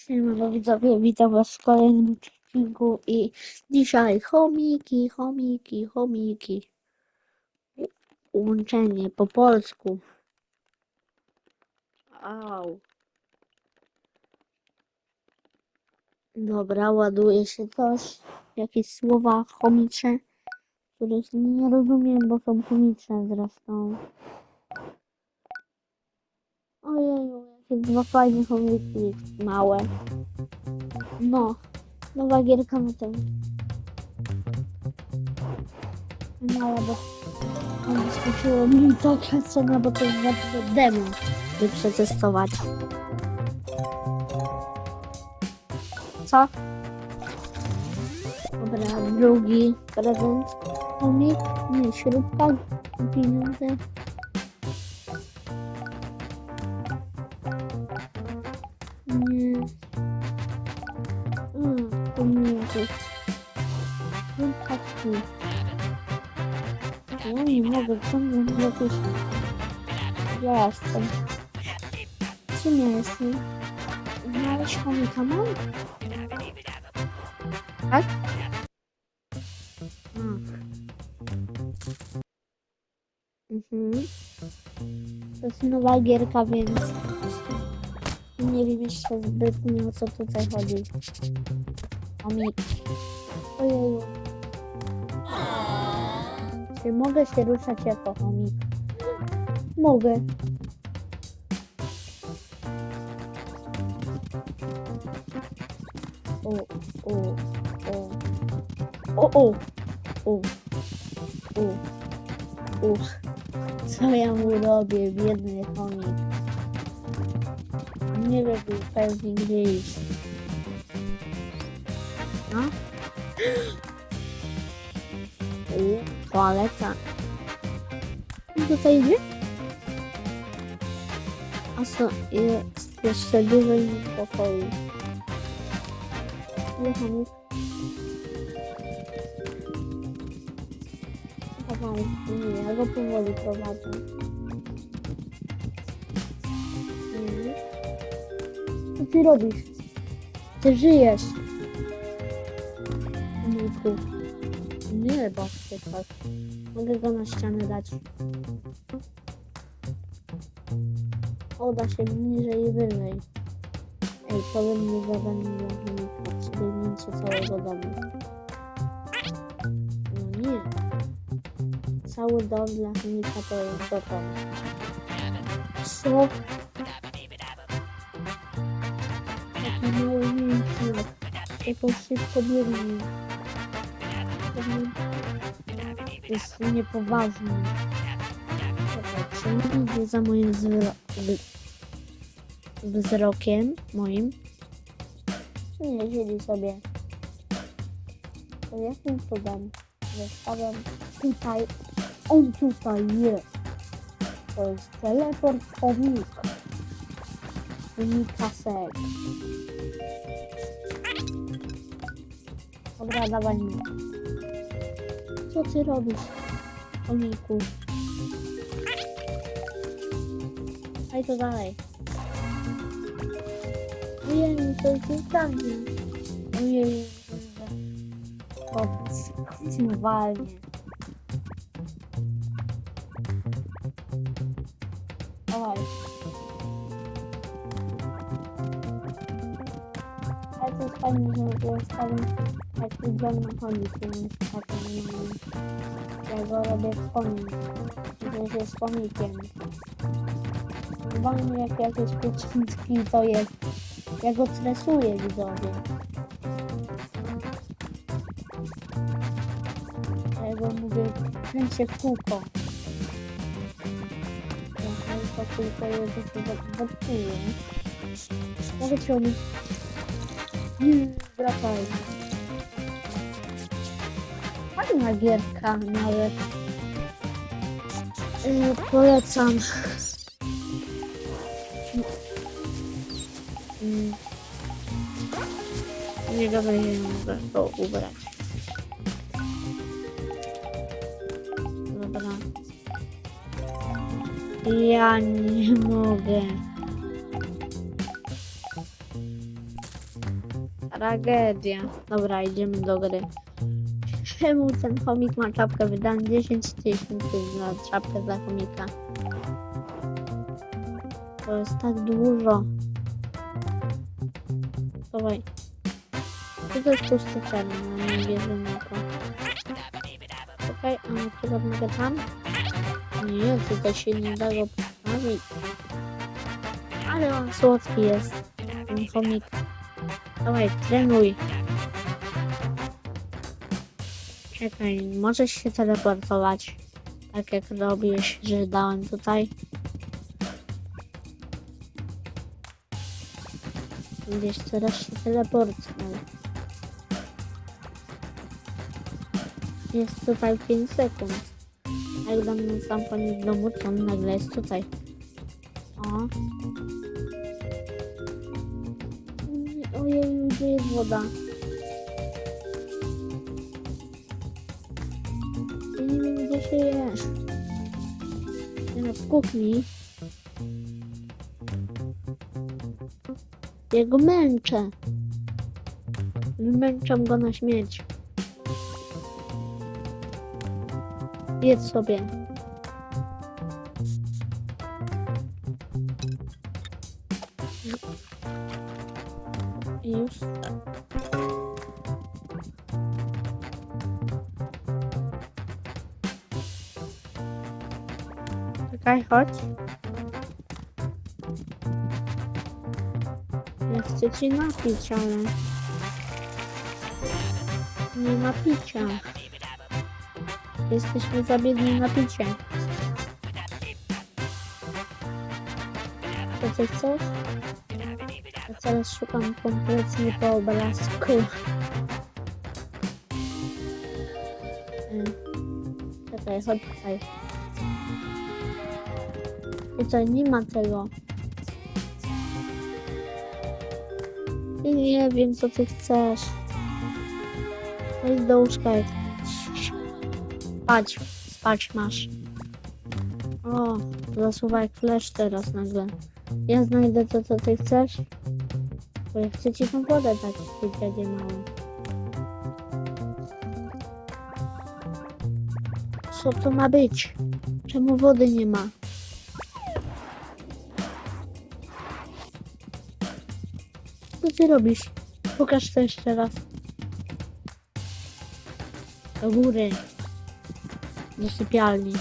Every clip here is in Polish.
Siemano widzowie, witam was w kolejnym odcinku i dzisiaj chomiki, chomiki, chomiki. Łączenie po polsku. Au. Dobra, ładuje się coś. Jakieś słowa chomicze, których nie rozumiem, bo są chomiczne zresztą. Jakie dwa fajne chomiki, małe. No, nowa gierka na tym. Mała, bo bo skończyło mi taka cena, bo to jest bardzo demo, by przetestować. Co? Dobra, drugi prezent. Komik? Nie, śrubka, pieniądze. Pominięty. Śrubka tu. Ja nie mogę ciągnąć jakieś... Ja jestem. Czym ja jestem? Znaleźć chomika mam? Tak? Mm. Mhm. To jest nowa gierka, więc nie Chomik. Ojeju. Czy mogę się ruszać jako chomik? Mogę. O, o, o. O, o. O, o. O. Co ja mu robię, biedny chomik? Nie wiem, pewnie gdzieś. No? U, toaleta. I tutaj idzie? A co, jest jeszcze dużo innych pokoi. Ile hamów? Chyba nie, ja go powoli prowadzę. Nie. Co ty robisz? Ty żyjesz. Milku. Nie, bo tak. Mogę go na ścianę dać. O, da się niżej i wyżej. Ej, powiem mu zadanie chomika. Przebiegnięcie całego domu. No nie. Cały dom dla chomika to jest dotąd. Co? Taki mały miękki. Taką szybko biegnie. Powinien jest niepoważny. Nie idzie za moim wzrokiem moim? Nie siedzi sobie? To jakim cudem zostawiam tutaj, on tutaj jest. To jest teleport chomik. Unikasek. Dobra, dawaj mi. Co ty robisz, chomiku? Daj to dalej. Ojej, to jest zostawię. Ojej, kontynualnie. Dawaj. Że zostawiam taki dom na jest taki normalny. Ja go robię w konik. Że jest. Chyba mnie jak jakieś pieczątki to jest. Ja go stresuję widzowie. Ja go mówię, kręć się w kółko. Ja to jest, że się zatkuje. Mogę cię. Nie, wracaj. Fajna gierka nawet. Yy, polecam. Mm. Nie dobra, nie mogę go ubrać. Dobra. Ja nie mogę. Tragedia. Dobra, idziemy do gry. Czemu ten chomik ma czapkę? Wydałem 10 tysięcy za czapkę dla chomika. To jest tak dużo. Dawaj. To to jest pusty czerwony, no nie wierzę na to. Czekaj, a na przykład mogę tam? Nie, tutaj się nie da go postawić. Ale on słodki jest. Ten chomik. Dawaj, trenuj. Czekaj, możesz się teleportować. Tak jak robisz, że dałem tutaj. Wiesz, teraz się teleportnął. Jest tutaj 5 sekund. Jak dam na sam koniec domu, to on nagle jest tutaj. O. Ojej, gdzie jest woda? Ja nie wiem, gdzie się jest. Ja w kuchni. Ja go męczę. Wymęczam go na śmierć. Jedz sobie. I Już. Czekaj, chodź. Ja chcę ci napić, ale... Nie ma picia. Jesteśmy za biedni na picie. Co ty chcesz? Teraz szukam kompletnie po obrazku. Mm. Czekaj, chodź tutaj. Tutaj nie ma tego. I nie wiem, co ty chcesz. Chodź do łóżka. Spać, spać masz. O, zasuwa jak flash teraz nagle. Ja znajdę to, co ty chcesz. Bo ja chcę ci tą wodę dać, ty dziadzie mały. Co to ma być? Czemu wody nie ma? Co ty robisz? Pokaż to jeszcze raz. Do góry. Do sypialni.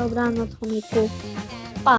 Dobranoc, chomiku.